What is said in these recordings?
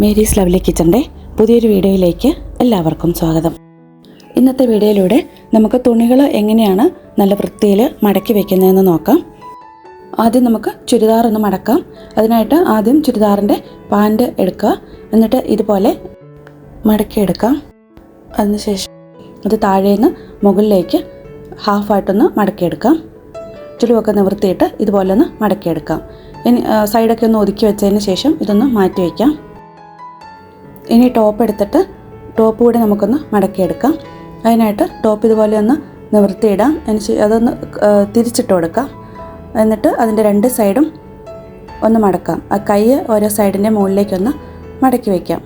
Mary's lovely കിച്ചന്റെ പുതിയൊരു വീഡിയോയിലേക്ക് എല്ലാവർക്കും സ്വാഗതം. ഇന്നത്തെ വീഡിയോയിലൂടെ നമുക്ക് തുണികൾ എങ്ങനെയാണ് നല്ല വൃത്തിയിൽ മടക്കി വെക്കുന്നതെന്ന് നോക്കാം. ആദ്യം നമുക്ക് ചുരിദാർ ഒന്ന് മടക്കാം. അതിനായിട്ട് ആദ്യം ചുരിദാറിന്റെ പാന്റ് എടുക്കുക. എന്നിട്ട് ഇതുപോലെ മടക്കിയെടുക്കാം അതിനുശേഷം അത് താഴേന്ന് മുകളിലേക്ക് ഹാഫായിട്ടൊന്ന് മടക്കിയെടുക്കാം ചുളിവൊക്കെ നിവർത്തിയിട്ട് ഇതുപോലെ ഒന്ന് മടക്കിയെടുക്കാം ഇനി സൈഡൊക്കെ ഒന്ന് ഒതുക്കി വെച്ചതിന് ശേഷം ഇതൊന്ന് മാറ്റി വയ്ക്കാം. ഇനി ടോപ്പ് എടുത്തിട്ട് ടോപ്പ് കൂടി നമുക്കൊന്ന് മടക്കിയെടുക്കാം. അതിനായിട്ട് ടോപ്പ് ഇതുപോലെ ഒന്ന് നിവർത്തിയിടാം. ശേ- അതൊന്ന് തിരിച്ചിട്ട് കൊടുക്കാം. എന്നിട്ട് അതിന്റെ രണ്ട് സൈഡും ഒന്ന് മടക്കാം. ആ കൈ ഓരോ സൈഡിന്റെ മുകളിലേക്കൊന്ന് മടക്കി വയ്ക്കാം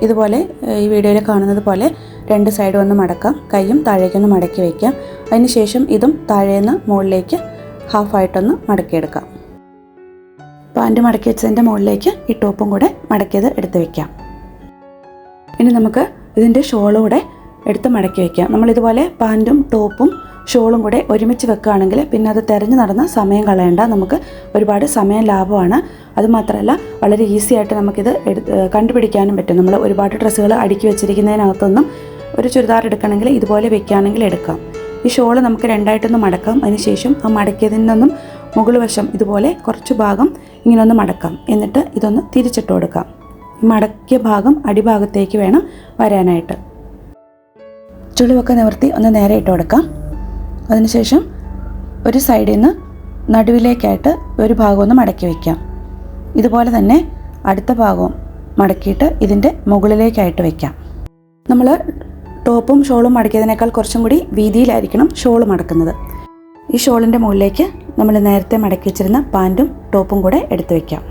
ഇതുപോലെ ഈ വീഡിയോയിൽ കാണുന്നത് പോലെ രണ്ട് സൈഡും ഒന്ന് മടക്കാം. കൈയും താഴേക്കൊന്ന് മടക്കി വയ്ക്കാം അതിന് ശേഷം ഇതും താഴേന്ന് മുകളിലേക്ക് ഹാഫായിട്ടൊന്ന് മടക്കിയെടുക്കാം. പാന്റ് മടക്കി വെച്ചതിന്റെ മുകളിലേക്ക് ഈ ടോപ്പും കൂടെ മടക്കിയത് എടുത്ത് വെക്കാം. ഇനി നമുക്ക് ഇതിന്റെ ഷോളും കൂടെ എടുത്ത് മടക്കി വയ്ക്കാം നമ്മളിതുപോലെ പാന്റും ടോപ്പും ഷോളും കൂടെ ഒരുമിച്ച് വെക്കുകയാണെങ്കിൽ പിന്നെ അത് തിരഞ്ഞു നടന്ന സമയം കളയണ്ട. നമുക്ക് ഒരുപാട് സമയം ലാഭമാണ്. അതുമാത്രമല്ല വളരെ ഈസി ആയിട്ട് നമുക്കിത് എടുത്ത് കണ്ടുപിടിക്കാനും പറ്റും. നമ്മൾ ഒരുപാട് ഡ്രസ്സുകൾ അടുക്കി വെച്ചിരിക്കുന്നതിനകത്തൊന്നും ഒരു ചുരിദാർ എടുക്കണമെങ്കിൽ ഇതുപോലെ വെക്കുകയാണെങ്കിൽ എടുക്കാം. ഈ ഷോൾ നമുക്ക് രണ്ടായിട്ടൊന്ന് മടക്കാം. അതിനുശേഷം ആ മടക്കിയതിൽ നിന്നും മുകൾ വശം ഇതുപോലെ കുറച്ച് ഭാഗം ഇങ്ങനെ ഒന്ന് മടക്കാം. എന്നിട്ട് ഇതൊന്ന് തിരിച്ചിട്ട് കൊടുക്കാം. മടക്കിയ ഭാഗം അടിഭാഗത്തേക്ക് വേണം വരാനായിട്ട്. ചുളിവൊക്കെ നിവർത്തി ഒന്ന് നേരെ ഇട്ട് കൊടുക്കാം. അതിനുശേഷം ഒരു സൈഡിൽ നിന്ന് നടുവിലേക്കായിട്ട് ഒരു ഭാഗം ഒന്ന് മടക്കി വയ്ക്കാം ഇതുപോലെ തന്നെ അടുത്ത ഭാഗവും മടക്കിയിട്ട് ഇതിന്റെ മുകളിലേക്കായിട്ട് വയ്ക്കാം നമ്മൾ ടോപ്പും ഷോളും മടക്കിയതിനേക്കാൾ കുറച്ചും കൂടി വീതിയിലായിരിക്കണം ഷോൾ മടക്കുന്നത്. ഈ ഷോളിന്റെ മുകളിലേക്ക് നമ്മൾ നേരത്തെ മടക്കി വെച്ചിരുന്ന പാന്റും ടോപ്പും കൂടെ എടുത്തു വയ്ക്കാം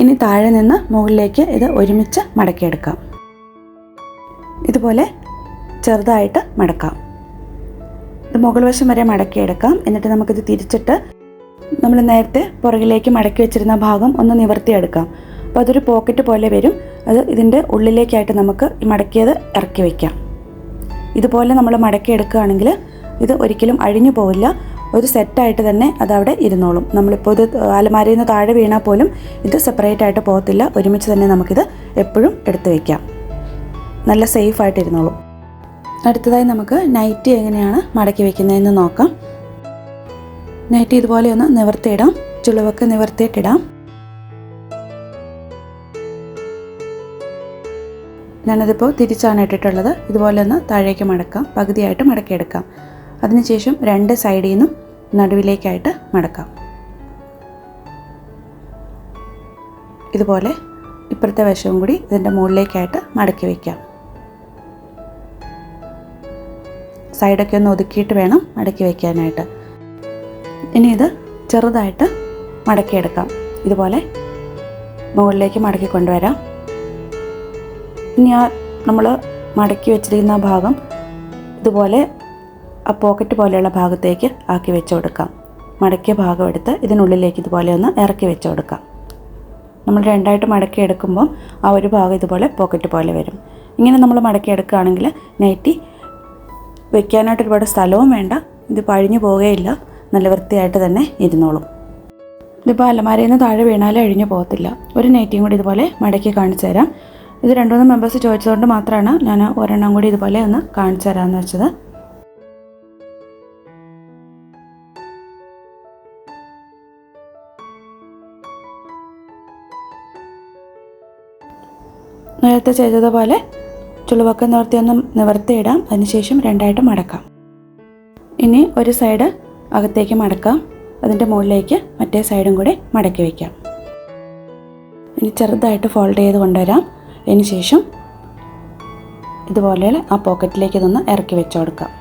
ഇനി താഴെ നിന്ന് മുകളിലേക്ക് ഇത് ഒരുമിച്ച് മടക്കിയെടുക്കാം. ഇതുപോലെ ചെറുതായിട്ട് മടക്കാം. ഇത് മുകൾ വശം വരെ മടക്കിയെടുക്കാം. എന്നിട്ട് നമുക്കിത് തിരിച്ചിട്ട് നമ്മൾ നേരത്തെ പുറകിലേക്ക് മടക്കി വെച്ചിരുന്ന ഭാഗം ഒന്ന് നിവർത്തിയെടുക്കാം. അപ്പോൾ അതൊരു പോക്കറ്റ് പോലെ വരും. അത് ഇതിന്റെ ഉള്ളിലേക്കായിട്ട് നമുക്ക് മടക്കിയത് ഇറക്കി വയ്ക്കാം ഇതുപോലെ നമ്മൾ മടക്കി എടുക്കുകയാണെങ്കിൽ ഇത് ഒരിക്കലും അഴിഞ്ഞു പോവില്ല. ഒരു സെറ്റായിട്ട് തന്നെ അതവിടെ ഇരുന്നോളും. നമ്മളിപ്പോൾ ഇത് അലമാരയിൽ നിന്ന് താഴെ വീണാൽ പോലും ഇത് സെപ്പറേറ്റ് ആയിട്ട് പോകത്തില്ല. ഒരുമിച്ച് തന്നെ നമുക്കിത് എപ്പോഴും എടുത്തു വയ്ക്കാം നല്ല സേഫായിട്ട് ഇരുന്നോളും. അടുത്തതായി നമുക്ക് നൈറ്റി എങ്ങനെയാണ് മടക്കി വെക്കുന്നതെന്ന് നോക്കാം. നൈറ്റി ഇതുപോലെ ഒന്ന് നിവർത്തിയിടാം. ചുളിവൊക്കെ നിവർത്തിയിട്ടിടാം. ഞാനതിപ്പോൾ തിരിച്ചാണ് ഇട്ടിട്ടുള്ളത്. ഇതുപോലെ ഒന്ന് താഴേക്ക് മടക്കാം. പകുതിയായിട്ട് മടക്കിയെടുക്കാം. അതിനുശേഷം രണ്ട് സൈഡിൽ നിന്നും നടുവിലേക്കായിട്ട് മടക്കാം. ഇതുപോലെ ഇപ്പുറത്തെ വശവും കൂടി ഇതിന്റെ മുകളിലേക്കായിട്ട് മടക്കി വയ്ക്കാം സൈഡൊക്കെ ഒന്ന് ഒതുക്കിയിട്ട് വേണം മടക്കി വയ്ക്കാനായിട്ട് ഇനി ഇത് ചെറുതായിട്ട് മടക്കിയെടുക്കാം. ഇതുപോലെ മുകളിലേക്ക് മടക്കി കൊണ്ടുവരാം. ഇനി ആ നമ്മൾ മടക്കി വെച്ചിരിക്കുന്ന ഭാഗം ഇതുപോലെ ആ പോക്കറ്റ് പോലെയുള്ള ഭാഗത്തേക്ക് ആക്കി വെച്ച് കൊടുക്കാം. മടക്കിയ ഭാഗം എടുത്ത് ഇതിനുള്ളിലേക്ക് ഇതുപോലെ ഒന്ന് ഇറക്കി വെച്ച് കൊടുക്കാം. നമ്മൾ രണ്ടായിട്ട് മടക്കി എടുക്കുമ്പോൾ ആ ഒരു ഭാഗം ഇതുപോലെ പോക്കറ്റ് പോലെ വരും. ഇങ്ങനെ നമ്മൾ മടക്കി എടുക്കുകയാണെങ്കിൽ നൈറ്റി വെക്കാനായിട്ട് ഒരുപാട് സ്ഥലവും വേണ്ട. ഇത് പഴിഞ്ഞു പോവുകയില്ല. നല്ല വൃത്തിയായിട്ട് തന്നെ ഇരുന്നോളും. ഇതിപ്പോൾ അലമാരയിൽ നിന്ന് താഴെ വീണാലും അഴിഞ്ഞു പോകത്തില്ല. ഒരു നൈറ്റിയും കൂടി ഇതുപോലെ മടക്കി കാണിച്ചു തരാം. ഇത് രണ്ടു മൂന്ന് മെമ്പേഴ്സ് ചോദിച്ചതുകൊണ്ട് മാത്രമാണ് ഞാൻ ഒരെണ്ണം കൂടി ഇതുപോലെ ഒന്ന് കാണിച്ചു തരാമെന്ന് വെച്ചത്. നേരത്തെ ചെയ്തതുപോലെ ചുളിവൊക്കെ നിവർത്തി ഒന്ന് നിവർത്തിയിടാം. അതിനുശേഷം രണ്ടായിട്ട് മടക്കാം. ഇനി ഒരു സൈഡ് അകത്തേക്ക് മടക്കാം. അതിന്റെ മുകളിലേക്ക് മറ്റേ സൈഡും കൂടി മടക്കി വയ്ക്കാം ഇനി ചെറുതായിട്ട് ഫോൾഡ് ചെയ്ത് കൊണ്ടുവരാം. അതിനുശേഷം ഇതുപോലെ ആ പോക്കറ്റിലേക്ക് ഇതൊന്ന് ഇറക്കി വെച്ചു കൊടുക്കാം.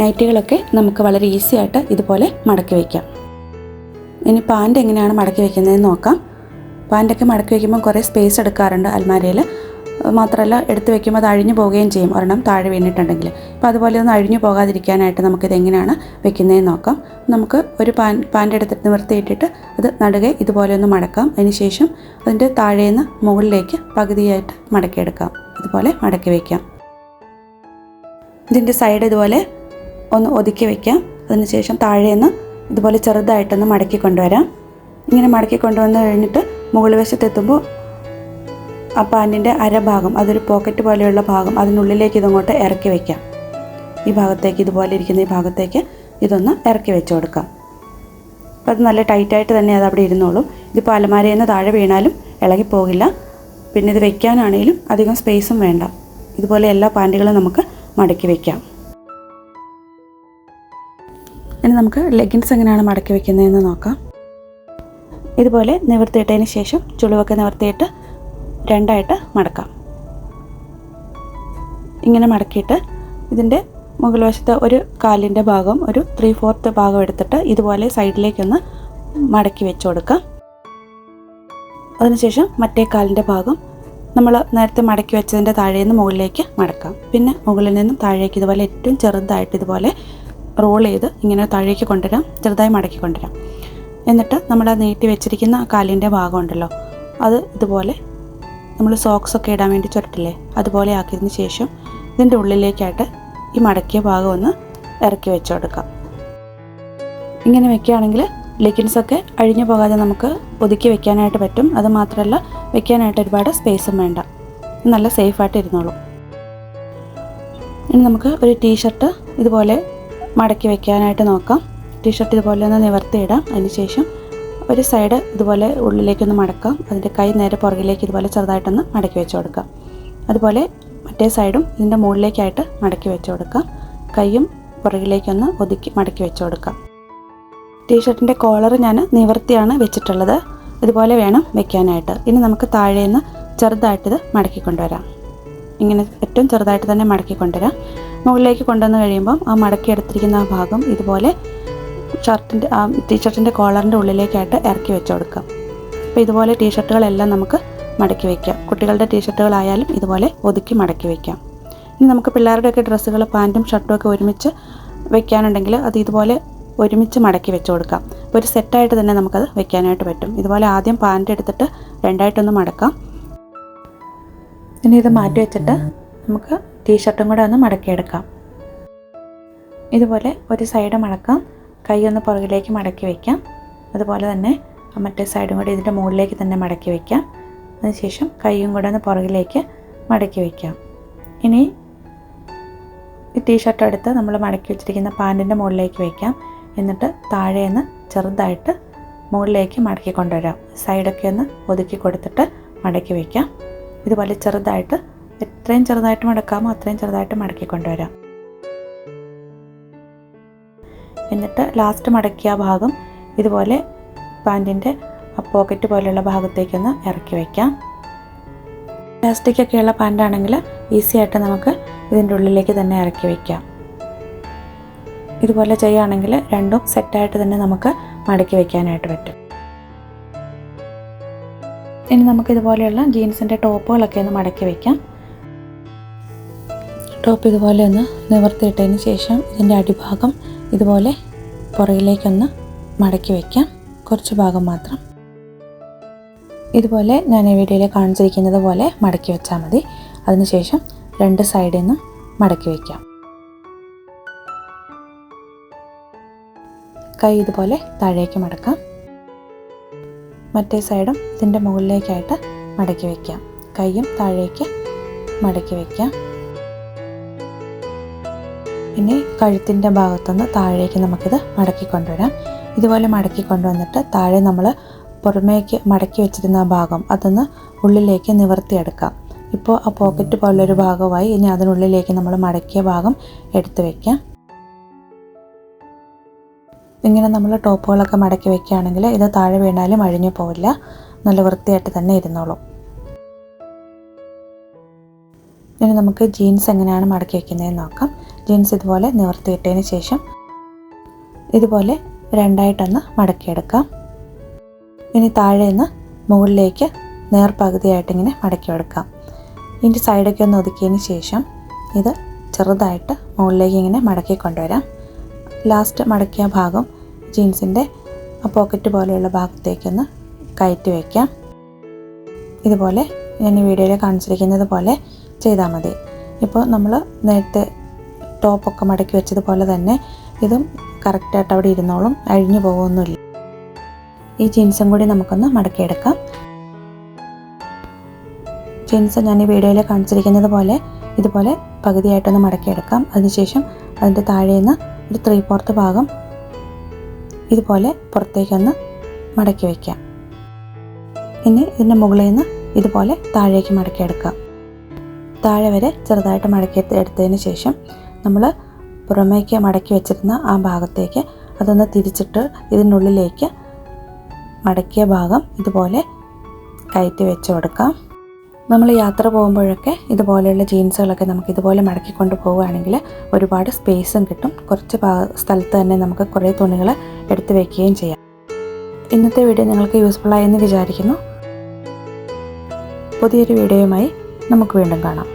നൈറ്റികളൊക്കെ നമുക്ക് വളരെ ഈസി ആയിട്ട് ഇതുപോലെ മടക്കി വയ്ക്കാം ഇനി പാന്റ് എങ്ങനെയാണ് മടക്കി വയ്ക്കുന്നതെന്ന് നോക്കാം. പാന്റൊക്കെ മടക്കി വയ്ക്കുമ്പോൾ കുറേ സ്പേസ് എടുക്കാറുണ്ട് അൽമാരയിൽ. മാത്രമല്ല എടുത്ത് വയ്ക്കുമ്പോൾ അത് അഴിഞ്ഞു പോവുകയും ചെയ്യും. ഒരെണ്ണം താഴെ വീണിട്ടുണ്ടെങ്കിൽ. അപ്പോൾ അതുപോലെ ഒന്ന് അഴിഞ്ഞു പോകാതിരിക്കാനായിട്ട് നമുക്കിത് എങ്ങനെയാണ് വെക്കുന്നതെന്ന് നോക്കാം. നമുക്ക് ഒരു പാൻ പാന്റ് എടുത്തിട്ട് നിവർത്തിയിട്ടിട്ട് അത് നടുകെ ഇതുപോലെ ഒന്ന് മടക്കാം. അതിന് ശേഷം അതിന്റെ താഴേന്ന് മുകളിലേക്ക് പകുതിയായിട്ട് മടക്കിയെടുക്കാം. ഇതുപോലെ മടക്കി വയ്ക്കാം ഇതിന്റെ സൈഡ് ഇതുപോലെ ഒന്ന് ഒതുക്കി വയ്ക്കാം അതിനുശേഷം താഴേന്ന് ഇതുപോലെ ചെറുതായിട്ടൊന്ന് മടക്കി കൊണ്ടുവരാം. ഇങ്ങനെ മടക്കി കൊണ്ടുവന്ന് കഴിഞ്ഞിട്ട് മുകൾ വശത്തെത്തുമ്പോൾ ആ പാന്റിന്റെ അരഭാഗം അതൊരു പോക്കറ്റ് പോലെയുള്ള ഭാഗം അതിനുള്ളിലേക്ക് ഇതങ്ങോട്ട് ഇറക്കി വയ്ക്കാം ഈ ഭാഗത്തേക്ക് ഇതുപോലെ ഇരിക്കുന്ന ഈ ഭാഗത്തേക്ക് ഇതൊന്ന് ഇറക്കി വെച്ച് കൊടുക്കാം. അപ്പോൾ അത് നല്ല ടൈറ്റായിട്ട് തന്നെ അത് അവിടെ ഇരുന്നോളും. ഇതിപ്പോൾ അലമാരയിൽ നിന്ന് താഴെ വീണാലും ഇളകി പോകില്ല. പിന്നെ ഇത് വെക്കാനാണെങ്കിലും അധികം സ്പേസും വേണ്ട. ഇതുപോലെ എല്ലാ പാന്റുകളും നമുക്ക് മടക്കി വയ്ക്കാം നമുക്ക് ലെഗിൻസ് എങ്ങനെയാണ് മടക്കി വെക്കുന്നതെന്ന് നോക്കാം. ഇതുപോലെ നിവർത്തിയിട്ടതിന് ശേഷം ചുളിവൊക്കെ നിവർത്തിയിട്ട് രണ്ടായിട്ട് മടക്കാം. ഇങ്ങനെ മടക്കിയിട്ട് ഇതിന്റെ മുകൾ ഒരു കാലിന്റെ ഭാഗം ഒരു ത്രീ ഫോർത്ത് ഭാഗം എടുത്തിട്ട് ഇതുപോലെ സൈഡിലേക്കൊന്ന് മടക്കി വെച്ച് കൊടുക്കാം. അതിനുശേഷം മറ്റേ കാലിന്റെ ഭാഗം നമ്മൾ നേരത്തെ മടക്കി വെച്ചതിന്റെ താഴെ നിന്ന് മുകളിലേക്ക് മടക്കാം. പിന്നെ മുകളിൽ നിന്നും താഴേക്ക് ഇതുപോലെ ഏറ്റവും ചെറുതായിട്ട് ഇതുപോലെ റോൾ ചെയ്ത് ഇങ്ങനെ താഴേക്ക് കൊണ്ടുവരാം ചെറുതായി മടക്കി കൊണ്ടുവരാം. എന്നിട്ട് നമ്മൾ നീട്ടി വെച്ചിരിക്കുന്ന കാലിന്റെ ഭാഗം ഉണ്ടല്ലോ അത് ഇതുപോലെ നമ്മൾ സോക്സ് ഒക്കെ ഇടാൻ വേണ്ടി ചുരട്ടില്ലേ അതുപോലെ ആക്കിയതിന് ശേഷം ഇതിന്റെ ഉള്ളിലേക്കായിട്ട് ഈ മടക്കിയ ഭാഗം ഒന്ന് ഇറക്കി വെച്ചു കൊടുക്കാം. ഇങ്ങനെ വെക്കുകയാണെങ്കിൽ ലെഗിൻസൊക്കെ അഴിഞ്ഞു പോകാതെ നമുക്ക് ഒതുക്കി വെക്കാനായിട്ട് പറ്റും. അത് മാത്രമല്ല വെക്കാനായിട്ട് ഒരുപാട് സ്പേസും വേണ്ട. നല്ല സേഫായിട്ട് ഇരുന്നോളൂ. ഇനി നമുക്ക് ഒരു ടീഷർട്ട് ഇതുപോലെ മടക്കി വെക്കാനായിട്ട് നോക്കാം. ടീഷർട്ട് ഇതുപോലെ ഒന്ന് നിവർത്തിയിടാം. അതിനുശേഷം ഒരു സൈഡ് ഇതുപോലെ ഉള്ളിലേക്കൊന്ന് മടക്കാം. അതിന്റെ കൈ നേരെ പുറകിലേക്ക് ഇതുപോലെ ചെറുതായിട്ടൊന്ന് മടക്കി വെച്ച് കൊടുക്കാം. അതുപോലെ മറ്റേ സൈഡും ഇതിന്റെ മുകളിലേക്കായിട്ട് മടക്കി വെച്ച് കൊടുക്കാം. കൈയും പുറകിലേക്കൊന്ന് ഒതുക്കി മടക്കി വെച്ച് കൊടുക്കാം. ടീഷർട്ടിന്റെ കോളർ ഞാൻ നിവർത്തിയാണ് വെച്ചിട്ടുള്ളത്. ഇതുപോലെ വേണം വെക്കാനായിട്ട്. ഇനി നമുക്ക് താഴേന്ന് ചെറുതായിട്ടിത് മടക്കി കൊണ്ടുവരാം ഇങ്ങനെ ഏറ്റവും ചെറുതായിട്ട് തന്നെ മടക്കി കൊണ്ടുവരാം മുകളിലേക്ക് കൊണ്ടുവന്ന് കഴിയുമ്പം ആ മടക്കി എടുത്തിരിക്കുന്ന ആ ഭാഗം ഇതുപോലെ ഷർട്ടിന്റെ ആ ടീഷർട്ടിന്റെ കോളറിന്റെ ഉള്ളിലേക്കായിട്ട് ഇറക്കി വെച്ച് കൊടുക്കാം. അപ്പോൾ ഇതുപോലെ ടീഷർട്ടുകളെല്ലാം നമുക്ക് മടക്കി വയ്ക്കാം കുട്ടികളുടെ ടീഷർട്ടുകളായാലും ഇതുപോലെ ഒതുക്കി മടക്കി വയ്ക്കാം ഇനി നമുക്ക് പിള്ളേരുടെയൊക്കെ ഡ്രസ്സുകൾ പാന്റും ഷർട്ടും ഒക്കെ ഒരുമിച്ച് വെക്കാനുണ്ടെങ്കിൽ അത് ഇതുപോലെ ഒരുമിച്ച് മടക്കി വെച്ച് കൊടുക്കാം. അപ്പോൾ ഒരു സെറ്റായിട്ട് തന്നെ നമുക്കത് വെക്കാനായിട്ട് പറ്റും. ഇതുപോലെ ആദ്യം പാന്റ് എടുത്തിട്ട് രണ്ടായിട്ടൊന്ന് മടക്കാം. ഇനി ഇത് മാറ്റി വെച്ചിട്ട് നമുക്ക് ടീഷർട്ടും കൂടെ ഒന്ന് മടക്കിയെടുക്കാം. ഇതുപോലെ ഒരു സൈഡ് മടക്കാം. കൈ ഒന്ന് പുറകിലേക്ക് മടക്കി വയ്ക്കാം അതുപോലെ തന്നെ മറ്റേ സൈഡും കൂടി ഇതിന്റെ മുകളിലേക്ക് തന്നെ മടക്കി വയ്ക്കാം അതിനുശേഷം കൈയും കൂടെ ഒന്ന് പുറകിലേക്ക് മടക്കി വയ്ക്കാം ഇനി ഈ ടീഷർട്ട് എടുത്ത് നമ്മൾ മടക്കി വെച്ചിരിക്കുന്ന പാന്റിന്റെ മുകളിലേക്ക് വയ്ക്കാം എന്നിട്ട് താഴേന്ന് ചെറുതായിട്ട് മുകളിലേക്ക് മടക്കി കൊണ്ടുവരാം. സൈഡൊക്കെ ഒന്ന് ഒതുക്കി കൊടുത്തിട്ട് മടക്കി വയ്ക്കാം ഇതുപോലെ ചെറുതായിട്ട് എത്രയും ചെറുതായിട്ട് മടക്കാമോ അത്രയും ചെറുതായിട്ട് മടക്കി കൊണ്ടുവരാം. എന്നിട്ട് ലാസ്റ്റ് മടക്കിയ ഭാഗം ഇതുപോലെ പാന്റിന്റെ പോക്കറ്റ് പോലെയുള്ള ഭാഗത്തേക്കൊന്ന് ഇറക്കി വയ്ക്കാം പ്ലാസ്റ്റിക് ഒക്കെയുള്ള പാന്റാണെങ്കിൽ ഈസി ആയിട്ട് നമുക്ക് ഇതിന്റെ ഉള്ളിലേക്ക് തന്നെ ഇറക്കി വയ്ക്കാം ഇതുപോലെ ചെയ്യുകയാണെങ്കിൽ രണ്ടും സെറ്റായിട്ട് തന്നെ നമുക്ക് മടക്കി വയ്ക്കാനായിട്ട് പറ്റും. ഇനി നമുക്ക് ഇതുപോലെയുള്ള ജീൻസിന്റെ ടോപ്പുകളൊക്കെ ഒന്ന് മടക്കി വയ്ക്കാം ടോപ്പ് ഇതുപോലെ ഒന്ന് നിവർത്തിയിട്ടതിന് ശേഷം ഇതിന്റെ അടിഭാഗം ഇതുപോലെ പുറകിലേക്കൊന്ന് മടക്കി വയ്ക്കാം. കുറച്ച് ഭാഗം മാത്രം. ഇതുപോലെ ഞാൻ ഈ വീഡിയോയിൽ കാണിച്ചിരിക്കുന്നത് പോലെ മടക്കി വെച്ചാൽ മതി. അതിനുശേഷം രണ്ട് സൈഡിൽ നിന്നും മടക്കി വയ്ക്കാം. കൈ ഇതുപോലെ താഴേക്ക് മടക്കാം. മറ്റേ സൈഡും ഇതിന്റെ മുകളിലേക്കായിട്ട് മടക്കി വയ്ക്കാം. കൈയും താഴേക്ക് മടക്കി വയ്ക്കാം. ഇനി കഴുത്തിന്റെ ഭാഗത്തുനിന്ന് താഴേക്ക് നമുക്കിത് മടക്കി കൊണ്ടുവരാം. ഇതുപോലെ മടക്കി കൊണ്ടുവന്നിട്ട് താഴെ നമ്മൾ പുറമേക്ക് മടക്കി വെച്ചിരുന്ന ഭാഗം അതൊന്ന് ഉള്ളിലേക്ക് നിവർത്തിയെടുക്കാം. ഇപ്പോൾ ആ പോക്കറ്റ് പോലൊരു ഭാഗമായി ഇനി അതിനുള്ളിലേക്ക് നമ്മൾ മടക്കിയ ഭാഗം എടുത്തു വയ്ക്കാം ഇങ്ങനെ നമ്മൾ ടോപ്പുകളൊക്കെ മടക്കി വെക്കുകയാണെങ്കിൽ ഇത് താഴെ വീണാലും അഴിഞ്ഞു പോവില്ല. നല്ല വൃത്തിയായിട്ട് തന്നെ ഇരുന്നോളും. ഇനി നമുക്ക് ജീൻസ് എങ്ങനെയാണ് മടക്കി വയ്ക്കുന്നതെന്ന് നോക്കാം. ജീൻസ് ഇതുപോലെ നിവർത്തിയിട്ടതിന് ശേഷം ഇതുപോലെ രണ്ടായിട്ടൊന്ന് മടക്കിയെടുക്കാം. ഇനി താഴെ നിന്ന് മുകളിലേക്ക് നേർപകുതിയായിട്ട് ഇങ്ങനെ മടക്കിയെടുക്കാം. ഇതിന്റെ സൈഡൊക്കെ ഒന്ന് ഒതുക്കിയതിന് ശേഷം ഇത് ചെറുതായിട്ട് മുകളിലേക്ക് ഇങ്ങനെ മടക്കി കൊണ്ടുവരാം ലാസ്റ്റ് മടക്കിയ ഭാഗം ജീൻസിന്റെ പോക്കറ്റ് പോലെയുള്ള ഭാഗത്തേക്കൊന്ന് കയറ്റി വയ്ക്കാം. ഇതുപോലെ ഞാൻ ഈ വീഡിയോയിൽ കാണിച്ചിരിക്കുന്നത് പോലെ ചെയ്താൽ മതി. ഇപ്പോൾ നമ്മൾ നേരത്തെ ടോപ്പൊക്കെ മടക്കി വെച്ചതുപോലെ തന്നെ ഇതും കറക്റ്റായിട്ട് അവിടെ ഇരുന്നോളും അഴിഞ്ഞു പോകുമൊന്നുമില്ല ഈ ജീൻസും കൂടി നമുക്കൊന്ന് മടക്കിയെടുക്കാം. ജീൻസ് ഞാൻ ഈ വീഡിയോയിൽ കാണിച്ചിരിക്കുന്നത് പോലെ ഇതുപോലെ പകുതിയായിട്ടൊന്ന് മടക്കിയെടുക്കാം. അതിനുശേഷം അതിന്റെ താഴെ നിന്ന് ഒരു ത്രീ ഫോർത്ത് ഭാഗം ഇതുപോലെ പുറത്തേക്കൊന്ന് മടക്കി വയ്ക്കാം ഇനി ഇതിന്റെ മുകളിൽ നിന്ന് ഇതുപോലെ താഴേക്ക് മടക്കിയെടുക്കാം. താഴെ വരെ ചെറുതായിട്ട് മടക്കി എടുത്തതിന് ശേഷം നമ്മൾ പുറമേക്ക് മടക്കി വെച്ചിരുന്ന ആ ഭാഗത്തേക്ക് അതൊന്ന് തിരിച്ചിട്ട് ഇതിനുള്ളിലേക്ക് മടക്കിയ ഭാഗം ഇതുപോലെ കയറ്റി വെച്ച് കൊടുക്കാം. നമ്മൾ യാത്ര പോകുമ്പോഴൊക്കെ ഇതുപോലെയുള്ള ജീൻസുകളൊക്കെ നമുക്ക് ഇതുപോലെ മടക്കിക്കൊണ്ട് പോവുകയാണെങ്കിൽ ഒരുപാട് സ്പേസും കിട്ടും. കുറച്ച് സ്ഥലത്ത് തന്നെ നമുക്ക് കുറേ തുണികൾ എടുത്തു വെക്കുകയും ചെയ്യാം. ഇന്നത്തെ വീഡിയോ നിങ്ങൾക്ക് യൂസ്ഫുൾ ആയെന്ന് വിചാരിക്കുന്നു. പുതിയൊരു വീഡിയോയുമായി നമുക്ക് വീണ്ടും കാണാം.